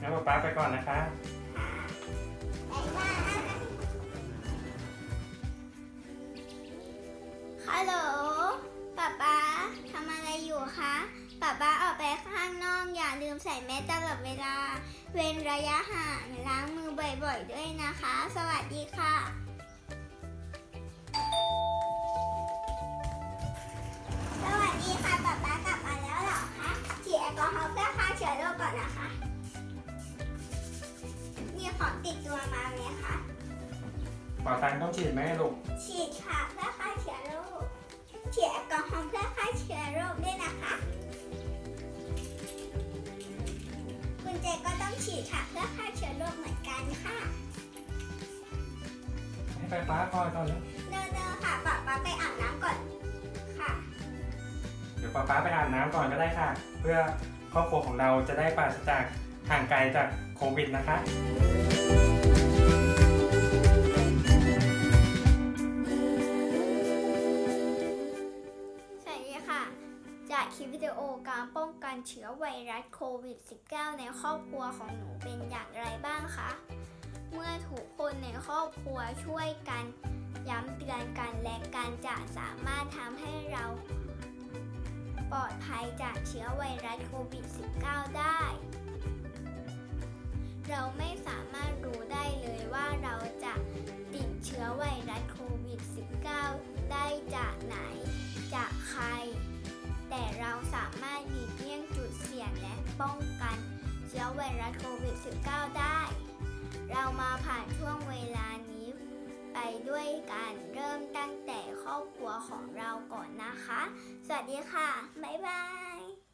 งั้นป๊าป๊าไปก่อนนะคะ บ๊ายบายฮัลโหลป๊าป๊าทำอะไรอยู่คะป๊าป๊าออกไปข้างนอกอย่าลืมใส่แมสตลอดเวลา เว้นระยะห่างล้างมือบ่อยๆด้วยนะคะ สวัสดีค่ะ นนะคะมีของติดตัวมาไหมคะเป่าตังค์ต้องฉีดไหมลูก ฉีดค่ะเพื่อฆ่าเชื้อโรคฉีดแอลกอฮอล์เพื่อฆ่าเชื้อโรคด้วยนะคะคุณเจก็ต้องฉีดค่ะเพื่อฆ่าเชื้อโรคเหมือนกันค่ะให้ไปป๊าคอยก่อนแล้วเดินๆค่ะป๊าป๊าไปอาบน้ำก่อนค่ะ เดี๋ยวป๊าป๊าไปอาบน้ำก่อนก็ได้ค่ะ เพื่อค รอบครัวของเราจะได้ปราศจากห่างไกลจากโควิดนะคะสวัสดีค่ะ จากคลิปวิดีโอการป้องกันเชื้อไวรัสโควิด -19 ในครอบครัวของหนูเป็นอย่างไรบ้างคะ เมื่อทุกคนในครอบครัวช่วยกันย้ำเตือนกันและกันจะสามารถทำให้เรา ปลอดภัยจากเชื้อไวรัสโควิด -19 ได้ เราไม่สามารถรู้ได้เลยว่าเราจะติดเชื้อไวรัสโควิด -19 ได้จากไหน จากใคร แต่เราสามารถหลีกเลี่ยงจุดเสี่ยงและป้องกันเชื้อไวรัสโควิด -19 ได้ เรามาผ่านช่วงเวลานี้ ไปด้วยกันเริ่มตั้งแต่ครอบครัวของเราก่อนนะคะ สวัสดีค่ะ บ๊ายบาย